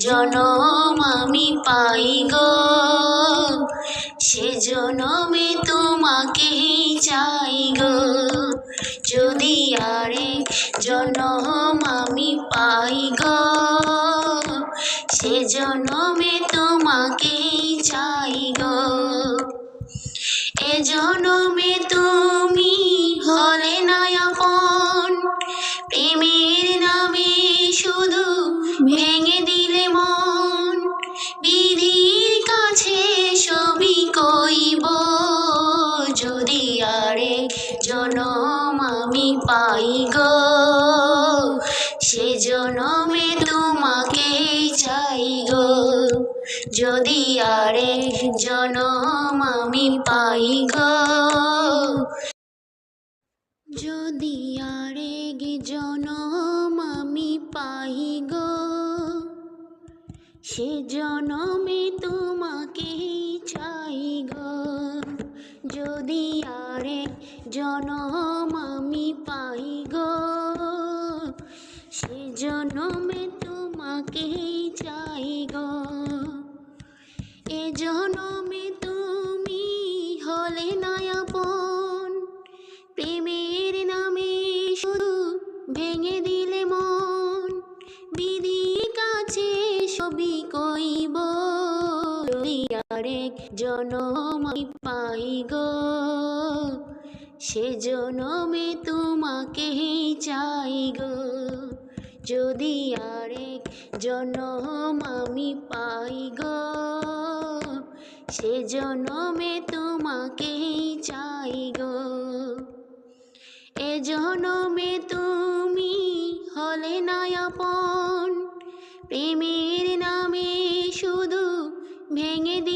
জনম আমি পাই গো। সে জনমে তোমাকে চাই গো। যদি আরে জনম আমি পাই গো, সে জনমে তোমাকে চাই গো। এ জনমে তুমি যদি আরে জনম আমি পাই গো, সে জনমে তোমাকে চাই গো। যদি আরেক জনম আমি পাই গো, যদি আরেক জনম আমি পাই গো, সে জনমে তোমাকে চাই গো। যদি আরেক জনম আমি পাই গো, সে জনমে তোমাকে চাই গো। এ জনমে তুমি হলে নয়াপন প্রেমের নামে শুধু ভেঙে দিলে আরেক জনম পাই গো। সে জনমে তোমাকে চাই গো। যদি আরেক জনম আমি পাই গো, সে জনমে তোমাকে চাই গো। এ জনমে তুমি হলে নয়াপন প্রেমের নামে শুধু ভেঙে দিলে